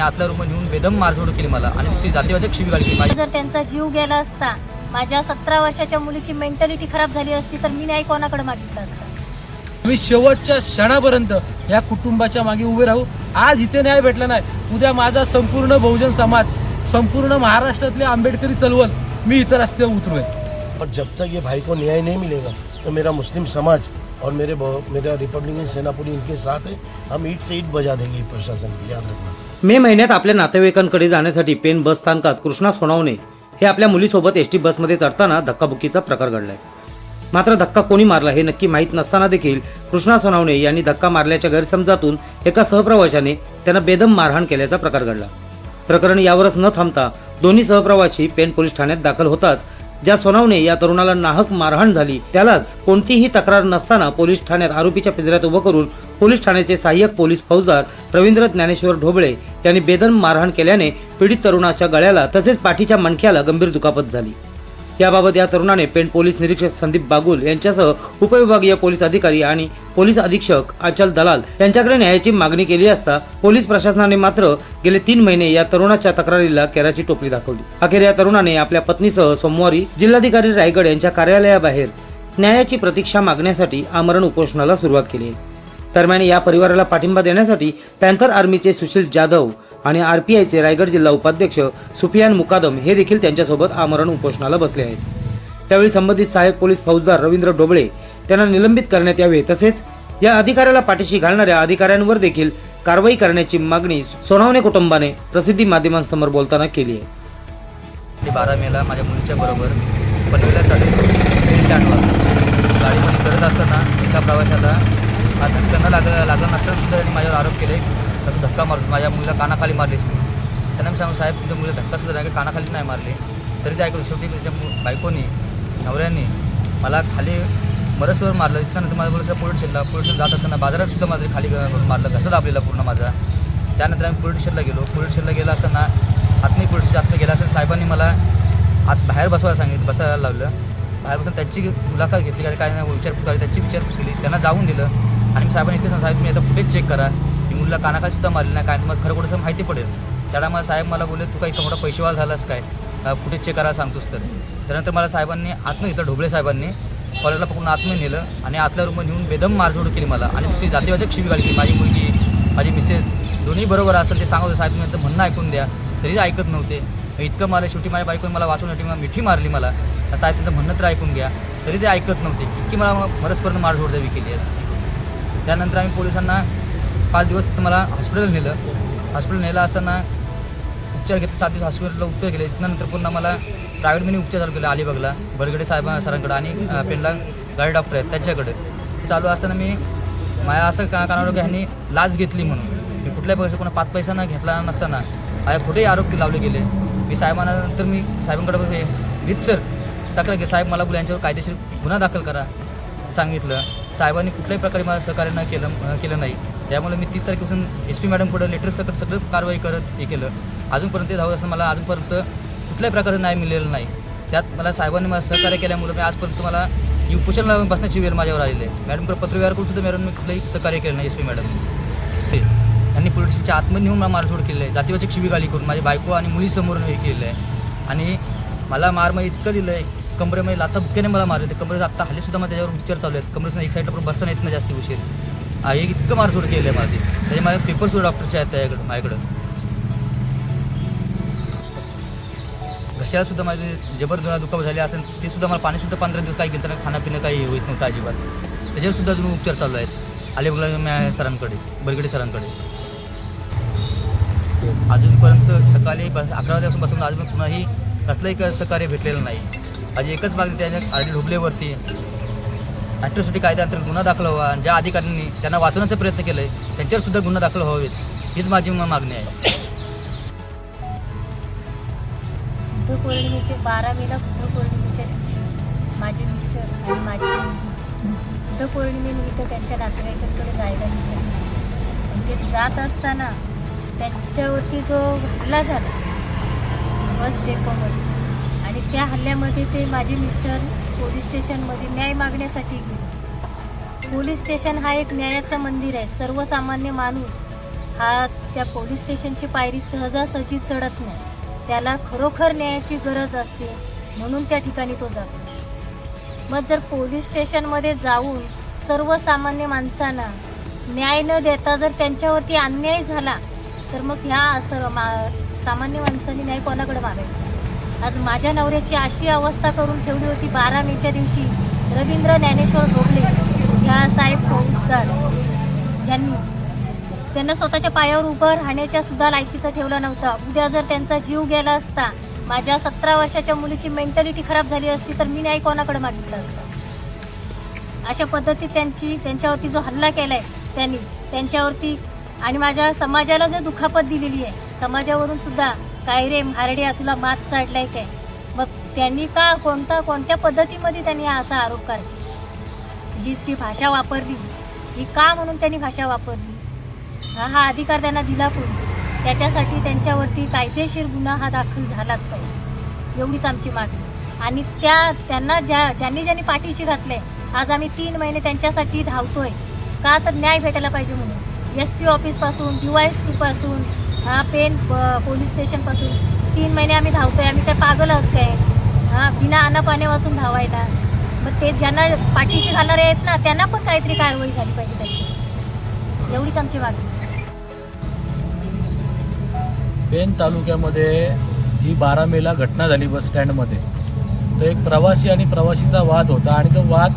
आणि आतल्या रूम नेऊन बेदम मारझोड केली मला आणि दुसरी जातीवाचक शिवी केली माझी जर त्यांचा जीव गेला असता माझ्या सतरा वर्षाच्या मुलीची मेंटॅलिटी खराब झाली असती तर मी नाही कोणाकडे मागितलं असतं? मी शेवटच्या क्षणापर्यंत या कुटुंबाच्या मागे उभे राहू. आज इथे न्याय भेटला नाही. उद्या माझा संपूर्ण बहुजन समाज संपूर्ण महाराष्ट्रातले आंबेडकरी चळवळ मी इतर रस्त्यावर उतरवेल और जब तक ये भाई को न्याय नहीं मिलेगा तो मेरा मुस्लिम समाज और मेरे बहु- मेरा रिपब्लिकन सेनापुरी इनके साथ है। हम ईट से ईट बजा देंगे प्रशासन को याद रखना। मे महिन्यात आपल्या नातेवाईकांकडे जाण्यासाठी पेन बस स्थानकात कृष्णा सोनावणे हे आपल्या मुलीसोबत एस टी बसमध्ये चढताना धक्काबुक्कीचा प्रकार घडलाय. मात्र धक्का कोणी मारला हे नक्की माहीत नसताना देखील कृष्णा सोनावणे यांनी धक्का मारल्याच्या गैरसमजातून एका सहप्रवाशाने त्यांना बेदम मारहाण केल्याचा प्रकार घडला. प्रकरण यावरच न थांबता दोन्ही सहप्रवाशी पेन पोलीस ठाण्यात दाखल होताच ज्या सोनावणे या तरुणाला नाहक मारहाण झाली त्यालाच कोणतीही तक्रार नसताना पोलीस ठाण्यात आरोपीच्या पिंजऱ्यात उभं करून पोलीस ठाण्याचे सहाय्यक पोलीस फौजदार रवींद्र ज्ञानेश्वर ढोबळे यांनी बेदम मारहाण केल्याने पीडित तरुणाच्या गळ्याला तसेच पाठीच्या मणक्याला गंभीर दुखापत झाली. याबाबत या तरुणाने पेण पोलीस निरीक्षक संदीप बागुल यांच्यासह उपविभागीय पोलीस अधिकारी आणि पोलीस अधीक्षक अचल दलाल यांच्याकडे न्यायाची मागणी केली असता पोलीस प्रशासनाने मात्र गेले तीन महिने या तरुणाच्या तक्रारीला केराची टोपली दाखवली. अखेर या तरुणाने आपल्या पत्नीसह सोमवारी जिल्हाधिकारी रायगड यांच्या कार्यालयाबाहेर न्यायाची प्रतीक्षा मागण्यासाठी आमरण उपोषणाला सुरुवात केली. दरम्यान या परिवाराला पाठिंबा देण्यासाठी पॅन्थर आर्मीचे सुशील जाधव आणि आरपीआयचे रायगड जिल्हा उपाध्यक्ष सुफियान मुकादम हे देखील त्यांच्यासोबत आमरण उपोषणाला बसले आहेत. त्यावेळी संबंधित सहाय्यक पोलीस फौजदार रवींद्र डोबळे त्यांना निलंबित करण्यात यावे तसेच या अधिकाऱ्याला पाठीशी घालणाऱ्या अधिकाऱ्यांवर देखील कारवाई करण्याची मागणी सोनावणे कुटुंबाने प्रसिद्धी माध्यमांसमोर बोलताना केली आहे. ते बारा मेला माझ्या मुलीच्या बरोबर पनवेला चालू गाडी चढत असताना एका प्रवाशाला हा धक्का लागला लागला नसताना सुद्धा त्यांनी माझ्यावर आरोप केले. त्याचा धक्का मारतो. माझ्या मुलीला कानाखाली मारलीस मी त्यांना मी सांगू साहेब तुमच्या मुलीला धक्का सुद्धा नाही का कानाखाली नाही मारली. तरी ते ऐकलं शेवटी त्याच्या मु- बायकोनी नवऱ्याने मला खाली मरसवर मारलं. त्यानंतर माझ्या मुलाचा पोलीस स्टेशनला पोलीस स्टेशन जात असताना बाजारात सुद्धा माझं खाली मारलं. घसा दाबलेला पूर्ण माझा. त्यानंतर आम्ही पोलीस स्टेशनला गेलो. पोलीस स्टेशनला गेला असताना आतमध्ये पोलीस स्टेशन गेला असताना साहेबांनी मला आत बाहेर बसवायला सांगितलं बसायला लावलं. बाहेर बसून त्यांची मुलाखत घेतली. काय काय नाही विचारपूस करावी त्याची विचारपूस केली. त्यांना जाऊन दिलं. आणि मी साहेबांनी इथे सांगितलं, साहेब तुम्ही आता फुटेज चेक करा. तुला मुलीला सुद्धा मारली नाही काय मग खरं कुठं माहिती पडेल. त्याला मला साहेब मला बोलले तू काही इतका मोठा पैसेवाला झालास काय? फुटेज चेक करा सांगतोस तर. त्यानंतर मला साहेबांनी आतमध्ये घेतलं ढोबळे साहेबांनी कॉलेजला पकडून आतमध्ये नेलं आणि आतल्या रूममध्ये नेऊन बेदम मारझोड केली मला. आणि दुसरी जातीवाचक शिवी घाली माझी मुलगी माझी मिसेस दोन्ही बरोबर असेल ते सांगत होते, साहेब तुम्ही त्यांचं म्हणणं ऐकून द्या. तरी ते ऐकत नव्हते. इतकं मला शेवटी माझ्या बायकोने मला वाचवण्यासाठी मला मिठी मारली मला. साहेब त्यांचं म्हणणं तर ऐकून घ्या. तरी ते ऐकत नव्हते. इतकी मला परस्पर मारझोड द्यावी केली आहे त्यानंतर आम्ही पोलिसांना पाच दिवस तिथं मला हॉस्पिटल नेलं. हॉस्पिटल नेलं असताना उपचार घेतले सात दिवस हॉस्पिटलला उपचार केले. त्यानंतर पुन्हा मला प्रायव्हेटमध्ये उपचार चालू केले अलिबागला बरगडे साहेब सरांकडे आणि अं, पेंडला गाडी डॉक्टर आहेत त्यांच्याकडे. चालू असताना मी माझ्या असं का कानावर ह्यांनी लाच घेतली म्हणून. मी कुठल्याही पैसे कोणा पाच पैसा न घेतला नसताना माझ्या कुठेही आरोप लावले गेले. मी साहेबांना नंतर मी साहेबांकडे हे रीतसर तक्रार की साहेब मला बोल यांच्यावर कायदेशीर गुन्हा दाखल करा. सांगितलं. साहेबांनी कुठल्याही प्रकारे मला सहकार्य न केलं केलं नाही. त्यामुळे मी तीस तारखेपासून एस पी मॅडम लेटर सकट सगळं कारवाई करत हे केलं. अजूनपर्यंत ते धावत असताना मला अजूनपर्यंत कुठल्याही प्रकारे नाही मिळालेलं नाही. त्यात मला साहेबांनी मला सहकार्य केल्यामुळे मी आजपर्यंत मला यू उपोषणाला बसण्याची वेळ माझ्यावर आलेली आहे. मॅडमकडे पत्रव्यवहार करून सुद्धा मॅडम मी कुठलंही सहकार्य केलं नाही एस पी मॅडम त्यांनी पोलीस स्टेशनच्या आतमध्ये नेऊन मला मारझोड केली आहे. जातीवाचक शिवीगाली करून माझी बायको आणि मुलीसमोर हे केलेलं आहे. आणि मला मार मग इतकं दिलं आहे कमरेमध्ये लाता बुक्याने मला मारले ते कमरेत आत्ता हल्लीसुद्धा मग त्याच्यावर उपचार चालू आहेत. कमरेतून एक साईडला पण बसता येत नाही जास्त उशीर. हा, हे इतकं मारझोड केलं आहे मला ते त्याच्या माझे पेपर सुद्धा डॉक्टरचे आहेत त्याच्याकडं माझ्याकडं. घशाला सुद्धा माझे जबर दुखापत झाले असेल ते सुद्धा मला पाणीसुद्धा पंधरा दिवस काही घेताना खाणं काही होत नव्हतं अजिबात. त्याच्यावर सुद्धा अजून उपचार चालू आहेत. अलिबागला मी सरांकडे बरगडे सरांकडे. अजूनपर्यंत सकाळी बस अकरा वाजल्यापासून बसून अजून कुणाही कसलंही सहकार्य भेटलेलं नाही. आज एकच मागणी त्याच्या आर डी ढोबलेवरती. ॲट्रॉसिटी कायद्याअंतर्गत गुन्हा दाखल व्हावा. आणि ज्या अधिकाऱ्यांनी त्यांना वाचवण्याचा प्रयत्न केला आहे त्यांच्यावर सुद्धा गुन्हा दाखल व्हावेत. हीच माझी म- मागणी आहे. बुद्ध पौर्णिमेचे बारा मेला बुद्ध पौर्णिमेच्या दिवशी माझे मिस्टर आणि माझी मुलगी बुद्ध पौर्णिमेनिमित्त त्यांच्या नातेवाईकांकडे जायला निघाले. ते जात असताना त्यांच्यावरती जो हल्ला झाला बस डेपोमध्ये आणि त्या हल्ल्यामध्ये ते माझे मिस्टर पोलीस स्टेशनमध्ये न्याय मागण्यासाठी गेलो. पोलीस स्टेशन हा एक न्यायाचं मंदिर आहे. सर्वसामान्य माणूस हा त्या पोलीस स्टेशनची पायरी सहजासहजी चढत नाही. त्याला खरोखर न्यायाची गरज असते म्हणून त्या ठिकाणी तो जातो. मग जर पोलीस स्टेशनमध्ये जाऊन सर्वसामान्य माणसांना न्याय न देता जर त्यांच्यावरती अन्याय झाला तर मग ह्या असं मा सामान्य माणसांनी न्याय कोणाकडे मागायचा? आज माझ्या नवऱ्याची अशी अवस्था करून ठेवली होती बारा मेच्या दिवशी. रवींद्र ज्ञानेश्वर ढोबळे ह्या साहेब फौजदार यांनी. त्यांना स्वतःच्या पायावर उभं राहण्याच्या सुद्धा लायकीचं ठेवलं नव्हतं. उद्या जर त्यांचा जीव गेला असता माझ्या सतरा वर्षाच्या मुलीची मेंटॅलिटी खराब झाली असती तर मी नाही कोणाकडे मागितलं असतं? अशा पद्धतीत त्यांची त्यांच्यावरती जो हल्ला केलाय त्यांनी त्यांच्यावरती आणि माझ्या समाजाला जो दुखापत दिलेली आहे समाजावरून सुद्धा काय रे म्हारड्या तुला मात चढलाय काय? मग त्यांनी का कोणता कोणत्या पद्धतीमध्ये त्यांनी असा आरोप काढला ही जी भाषा वापरली. ही का म्हणून त्यांनी भाषा वापरली? हा हा अधिकार त्यांना दिला कोणी? त्याच्यासाठी त्यांच्यावरती कायदेशीर गुन्हा हा दाखल झालाच पाहिजे. एवढीच आमची मागणी. आणि त्या त्यांना ज्या ज्यांनी ज्यांनी पाठीशी घातले आज आम्ही तीन महिने त्यांच्यासाठी धावतोय. का तर न्याय भेटायला पाहिजे म्हणून. एस पी ऑफिसपासून डी वाय एस पीपासून हा पेन प- पोलीस स्टेशनपासून तीन महिने आम्ही धावतोय आम्ही काय पागल आहोत काय? हा बिना अन्न वाचून धावायला. मग ते ज्यांना पाठीशी घालणारे आहेत ना त्यांना पण काहीतरी कारवाई झाली पाहिजे त्याची. एवढीच आमची मागणी. पेन तालुक्यामध्ये ही बारा मेला घटना झाली बस स्टँडमध्ये तो एक प्रवासी आणि प्रवासीचा वाद होता आणि तो वाद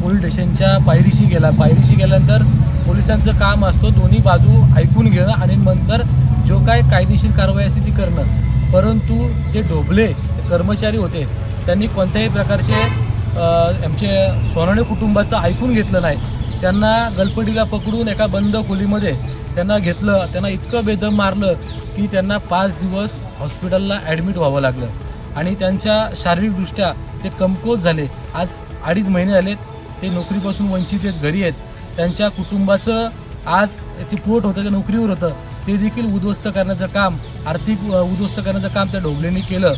पोलीस स्टेशनच्या पायरीशी गेला. पायरीशी गेल्यानंतर पोलिसांचं काम असतो दोन्ही बाजू ऐकून घेणं आणि नंतर जो काय कायदेशीर कारवाई असते ती करणं. परंतु जे ढोबले कर्मचारी होते त्यांनी कोणत्याही प्रकारचे आमचे सोनाणे कुटुंबाचं ऐकून घेतलं नाही. त्यांना गलपटीला पकडून एका बंद खोलीमध्ये त्यांना घेतलं त्यांना इतकं बेदम मारलं की त्यांना पाच दिवस हॉस्पिटलला ॲडमिट व्हावं लागलं. आणि त्यांच्या शारीरिकदृष्ट्या ते कमकुवत झाले. आज अडीच महिने झालेत ते नोकरीपासून वंचित आहेत घरी आहेत. त्यांच्या कुटुंबाचं आज ते पोट होतं ते नोकरीवर होतं ते देखील उद्ध्वस्त करण्याचं काम आर्थिक उद्ध्वस्त करण्याचं काम त्या ढोबलेंनी केलं.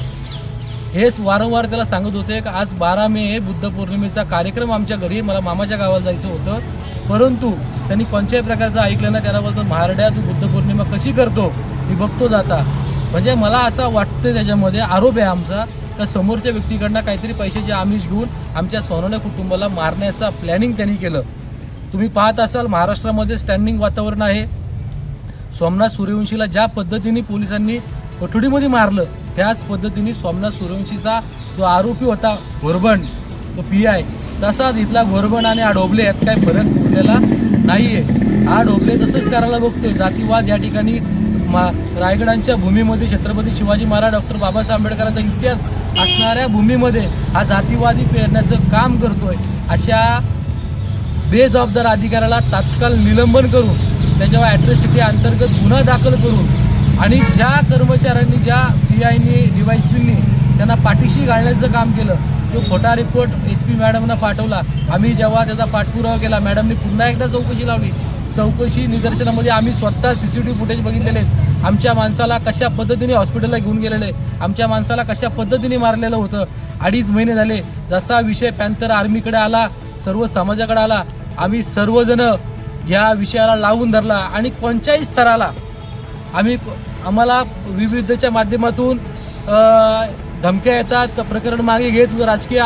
हेच वारंवार त्याला सांगत होते की आज बारा मे हे बुद्ध पौर्णिमेचा कार्यक्रम आमच्या घरी मला मामाच्या गावाला जायचं होतं. परंतु त्यांनी कोणत्याही प्रकारचं ऐकलं ना त्याला बोलतो महारड्या तू बुद्ध पौर्णिमा कशी करतो? मी बघतो जाता. म्हणजे मला असं वाटतं त्याच्यामध्ये आरोप आहे आमचा तर समोरच्या व्यक्तीकडनं काहीतरी पैशाचे आमिष घेऊन आमच्या सोनवण्या कुटुंबाला मारण्याचा प्लॅनिंग त्यांनी केलं. तुम्ही पाहत असाल महाराष्ट्रामध्ये स्टँडिंग वातावरण आहे. सोमनाथ सूर्यवंशीला ज्या पद्धतीने पोलिसांनी कोठडीमध्ये मारलं त्याच पद्धतीने सोमनाथ सूर्यवंशीचा जो आरोपी होता घोरबंड तो पी आय तसाच इथला घोरबंड आणि हा ढोबले यात काही फरक उरलेला नाही आहे हा ढोबले तसंच करायला बघतोय. जातीवाद या ठिकाणी मा रायगडांच्या भूमीमध्ये छत्रपती शिवाजी महाराज डॉक्टर बाबासाहेब आंबेडकरांचा इतिहास असणाऱ्या भूमीमध्ये हा जातीवादी पेरण्याचं काम करतोय. अशा बेजबाबदार अधिकाऱ्याला तात्काळ निलंबन करून त्याच्यावर ॲट्रॉसिटी अंतर्गत गुन्हा दाखल करून आणि ज्या कर्मचाऱ्यांनी ज्या पी आयनी डिवाईस त्यांना पाठीशी घालण्याचं काम केलं तो खोटा रिपोर्ट एस पी मॅडमना पाठवला आम्ही जेव्हा त्याचा पाठपुरावा केला मॅडमनी पुन्हा एकदा चौकशी लावली. चौकशी निदर्शनामध्ये आम्ही स्वतः C C T V footage बघितलेले आहेत. आमच्या माणसाला कशा पद्धतीने हॉस्पिटलला घेऊन गेलेले आमच्या माणसाला कशा पद्धतीने मारलेलं होतं? अडीच महिने झाले. जसा विषय पॅन्थर आर्मीकडे आला सर्व समाजाकडे आला आम्ही सर्वजण या विषयाला लावून धरला आणि कोणत्याही स्तराला आम्ही आम्हाला विविधच्या माध्यमातून धमक्या येतात प्रकरण मागे घे तुझं राजकीय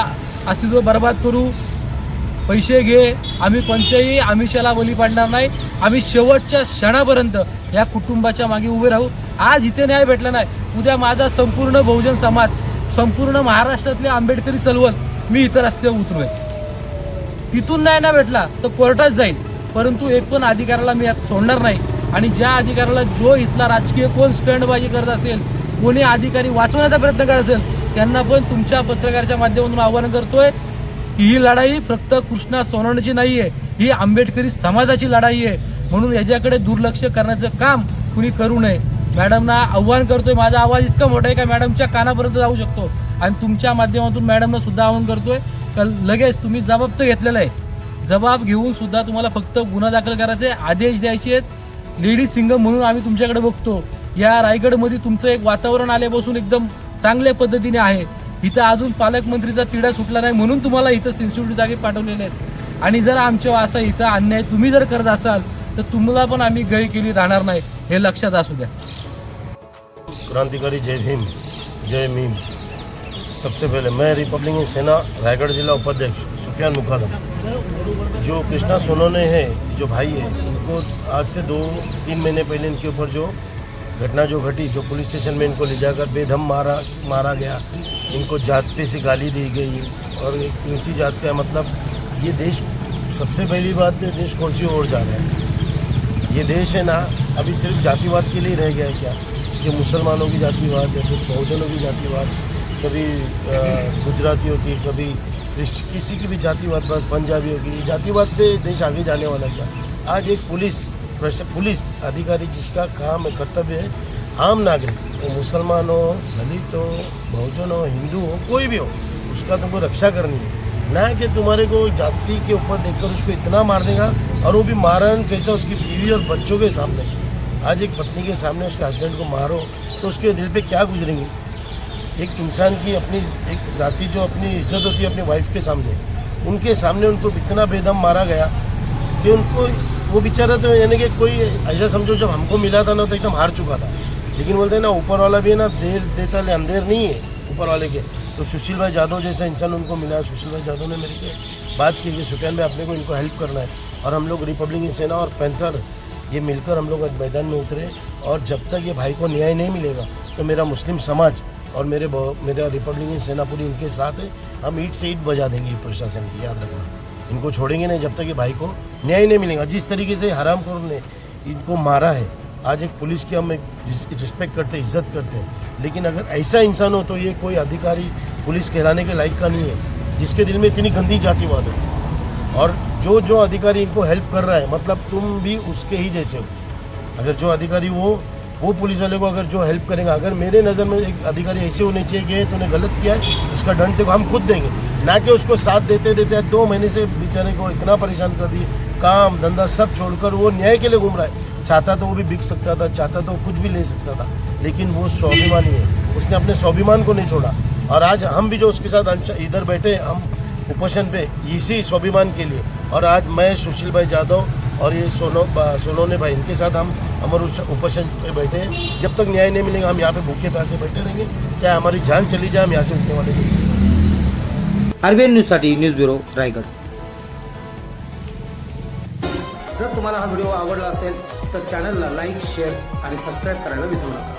अस्तित्व बर्बाद करू पैसे घे आम्ही कोणत्याही आमिषाला बली पाडणार नाही. आम्ही शेवटच्या क्षणापर्यंत या कुटुंबाच्या मागे उभे राहू. आज इथे न्याय भेटला नाही. उद्या माझा संपूर्ण बहुजन समाज संपूर्ण महाराष्ट्रातले आंबेडकरी चळवळ मी इतर रस्त्यावर आहे. तिथून नाही ना भेटला तर कोर्टात जाईल. परंतु एक पण अधिकाऱ्याला मी यात सोडणार नाही. आणि ज्या अधिकाऱ्याला जो इथला राजकीय कोण स्टंडबाजी करत असेल कोणी अधिकारी वाचवण्याचा प्रयत्न करत असेल त्यांना पण तुमच्या पत्रकाराच्या माध्यमातून आवाहन करतोय की ही लढाई फक्त कृष्णा सोनवण्याची नाही आहे ही आंबेडकरी समाजाची लढाई आहे. म्हणून याच्याकडे दुर्लक्ष करण्याचं काम कुणी करू नये. मॅडमना आव्हान करतोय माझा आवाज इतका मोठा आहे का मॅडमच्या कानापर्यंत जाऊ शकतो. आणि तुमच्या माध्यमातून मॅडमनं सुद्धा आवाहन करतोय. का लगेच तुम्ही जबाब तर घेतलेला आहे. जबाब घेऊन सुद्धा तुम्हाला फक्त गुन्हा दाखल करायचे आदेश द्यायचे आहेत. लेडीज सिंगम म्हणून आम्ही तुमच्याकडे बघतो. या रायगडमध्ये तुमचं एक वातावरण आल्यापासून एकदम चांगल्या पद्धतीने आहे. इथं अजून पालकमंत्रीचा तिढा सुटला नाही म्हणून तुम्हाला इथं सेन्सिटिव्ह जागे पाठवलेले आहेत. आणि जर आमच्या असा इथं अन्याय तुम्ही जर करत असाल तर तुम्हाला पण आम्ही गय केली राहणार नाही हे लक्षात असू द्या. क्रांतिकारी जय भीम जय मीम. सबसे पहले मैं रिपब्लिकन सेना रायगढ़ जिला उपाध्यक्ष सुफियान मुखादम, जो कृष्णा सोनोने हैं, जो भाई है, उनको आज से दो, तीन महीने पहले इनके ऊपर जो घटना जो घटी, जो पुलिस स्टेशन में इनको ले जाकर बेदम मारा मारा गया। इनको जाति से गाली दी गई और एक ऊँची जात का मतलब ये देश सबसे पहली बात तो देश कौन सी ओर जा रहा है? ये देश है ना, अभी सिर्फ़ जातिवाद के लिए रह गया है क्या? कि मुसलमानों की जातिवाद या फिर बहुजनों की जातिवाद? कभी गुजरातियों की कभी किसी की भी जातिवाद बस पंजाबियों की जातिवाद पे देश आगे जाने वाला क्या? आज एक पुलिस पुलिस अधिकारी जिसका काम कर्तव्य है, आम नागरिक वो मुसलमान हो, दलित हो, बहुजन हो, हिंदू हो, कोई भी हो, उसका तुमको रक्षा करनी है। ना कि तुम्हारे को जाति के ऊपर देखकर उसको इतना मार देगा और वो भी मारन कैसा उसकी बीवी और बच्चों के सामने। आज एक पत्नी के सामने उसके हस्बैंड को मारो तो उसके दिल पे क्या गुजरेंगी? एक इंसान की अपनी, एक जाति जो अपनी इज़्ज़त होती है अपनी वाइफ के सामने, उनके सामने उनको इतना बेदम मारा गया कि उनको, वो बेचारा तो यानी कि कोई ऐसा समझो जब हमको मिला था ना तो एकदम हार चुका था। लेकिन बोलते हैं ना, ऊपर वाला भी है ना देर देता ले अंधेर नहीं है ऊपर वाले के। तो सुशील भाई यादव जैसा इंसान उनको मिला। सुशील भाई यादव ने मेरे से बात की कि सुफियान भाई, अपने को इनको हेल्प करना है। और हम लोग रिपब्लिकन सेना और पैंथर ये मिलकर हम लोग मैदान में उतरे। और जब तक ये भाई को न्याय नहीं मिलेगा तो मेरा मुस्लिम समाज और मेरे मेरा रिपब्लिकन सेना पूरी इनके साथ है। हम ईट से ईट बजा देंगे प्रशासन की, याद रखना। इनको छोड़ेंगे नहीं जब तक ये भाई को न्याय नहीं मिलेगा। जिस तरीके से हराम ने इनको मारा है, आज एक पुलिस की हम एक रिस्पेक्ट करते, इज़्ज़त करते हैं। लेकिन अगर ऐसा इंसान हो तो ये कोई अधिकारी पुलिस कहलाने के लायक का नहीं है, जिसके दिल में इतनी गंदी जातिवाद है। और जो जो अधिकारी इनको हेल्प कर रहा है मतलब तुम भी उसके ही जैसे हो। अगर जो अधिकारी वो वो पुलिस वाले को अगर जो हेल्प करेगा, अगर मेरे नज़र में एक अधिकारी ऐसे होने चाहिए कि तूने गलत किया है, इसका दंड देखो हम खुद देंगे। ना कि उसको साथ देते देते दो महीने से बेचारे को इतना परेशान कर दिए काम धंधा सब छोड़कर वो न्याय के लिए घूम रहा है। चाहता तो वो भी बिक सकता था, चाहता तो कुछ भी ले सकता था, लेकिन वो स्वाभिमानी है। उसने अपने स्वाभिमान को नहीं छोड़ा। और आज हम भी जो उसके साथ इधर बैठे, हम उपोषण पे, इसी स्वाभिमान के लिए। और आज मैं सुशील भाई यादव और ये सोनो, सोनोने भाई, इनके साथ हम अमर उस- उपोषण पे बैठे हैं। जब तक न्याय नहीं मिलेगा हम यहाँ पे भूखे प्यासे बैठे रहेंगे। चाहे हमारी जान चली जाए हम यहाँ से उठने वाले नहीं। आरबीएन न्यूजसाठी न्यूज ब्युरो रायगड जर तुम्हाला हा व्हिडिओ आवडला असेल तर चॅनलला लाईक शेअर आणि सबस्क्राईब करायला विसरू नका.